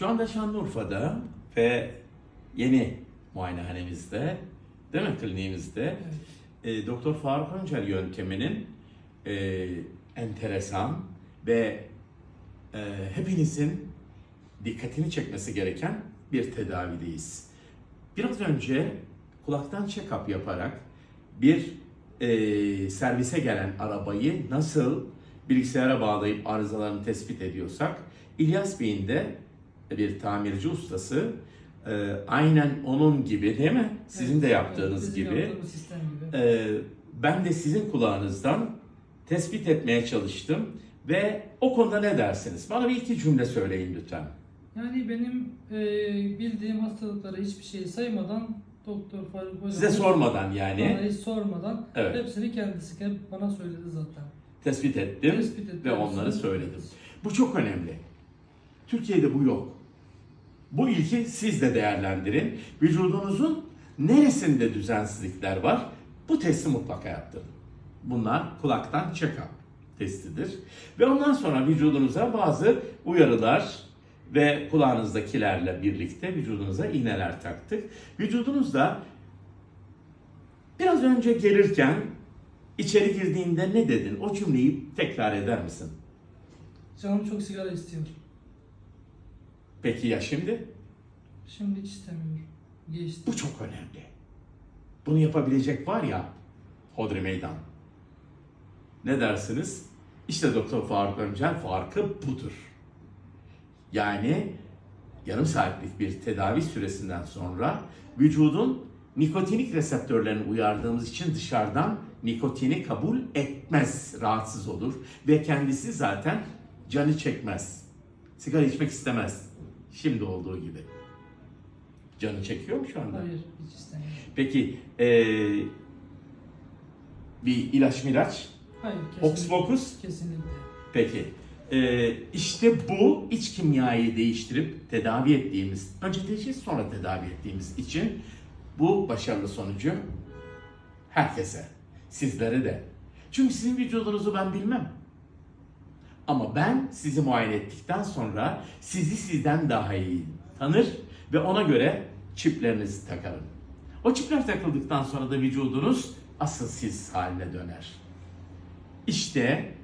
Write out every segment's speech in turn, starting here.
Şu anda Şanlıurfa'da ve yeni muayenehanemizde, değil mi kliniğimizde e, Doktor Faruk Öncel yönteminin e, enteresan ve e, hepinizin dikkatini çekmesi gereken bir tedavideyiz. Biraz önce kulaktan check-up yaparak bir e, servise gelen arabayı nasıl bilgisayara bağlayıp arızalarını tespit ediyorsak İlyas Bey'in de bir tamirci ustası e, aynen onun gibi değil mi? Sizin de Evet, yaptığınız evet, gibi. gibi. Ee, ben de sizin kulağınızdan tespit etmeye çalıştım ve o konuda ne dersiniz? Bana bir iki cümle söyleyin lütfen. Yani benim e, bildiğim hastalıkları hiçbir şey saymadan Doktor Faruk Hocam Size sormadan yani bana hiç sormadan Evet. hepsini kendisi hep bana söyledi zaten. tespit ettim Tespit ettim. ve onları söyledim. Bu çok önemli. Türkiye'de bu yok. Bu ilki siz de değerlendirin. Vücudunuzun neresinde düzensizlikler var? Bu testi mutlaka yaptırın. Bunlar kulaktan check-up testidir. Ve ondan sonra vücudunuza bazı uyarılar ve kulağınızdakilerle birlikte vücudunuza iğneler taktık. Vücudunuzda biraz önce gelirken içeri girdiğinde ne dedin? O cümleyi tekrar eder misin? Canım çok sigara istiyor. Peki ya şimdi? Şimdi hiç istemiyor. Geçti. Bu çok önemli. Bunu yapabilecek var ya Hodri Meydan. Ne dersiniz? İşte Doktor Faruk Öncel farkı budur. Yani yarım saatlik bir tedavi süresinden sonra vücudun nikotinik reseptörlerini uyardığımız için dışarıdan nikotini kabul etmez, rahatsız olur ve kendisi zaten canı çekmez. Sigara içmek istemez. Şimdi olduğu gibi. Canı çekiyor mu şu anda? Hayır hiç istemiyor. Peki eee, bir ilaç mı ilaç? Hayır Hokus kesinlikle. pokus? Kesinlikle. Peki. Eee işte bu iç kimyayı değiştirip tedavi ettiğimiz, önce teşhis sonra tedavi ettiğimiz için bu başarılı sonucu herkese, sizlere de. Çünkü sizin vücudunuzu ben bilmem. Ama ben sizi muayene ettikten sonra sizi sizden daha iyi tanır ve ona göre çiplerinizi takarım. O çipler takıldıktan sonra da vücudunuz asıl siz haline döner. İşte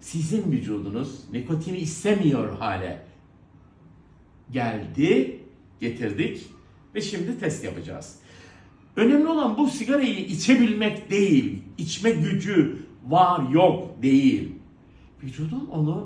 sizin vücudunuz nikotini istemiyor hale geldi, getirdik ve şimdi test yapacağız. Önemli olan bu sigarayı içebilmek değil, içme gücü var yok değil. Vücudun onu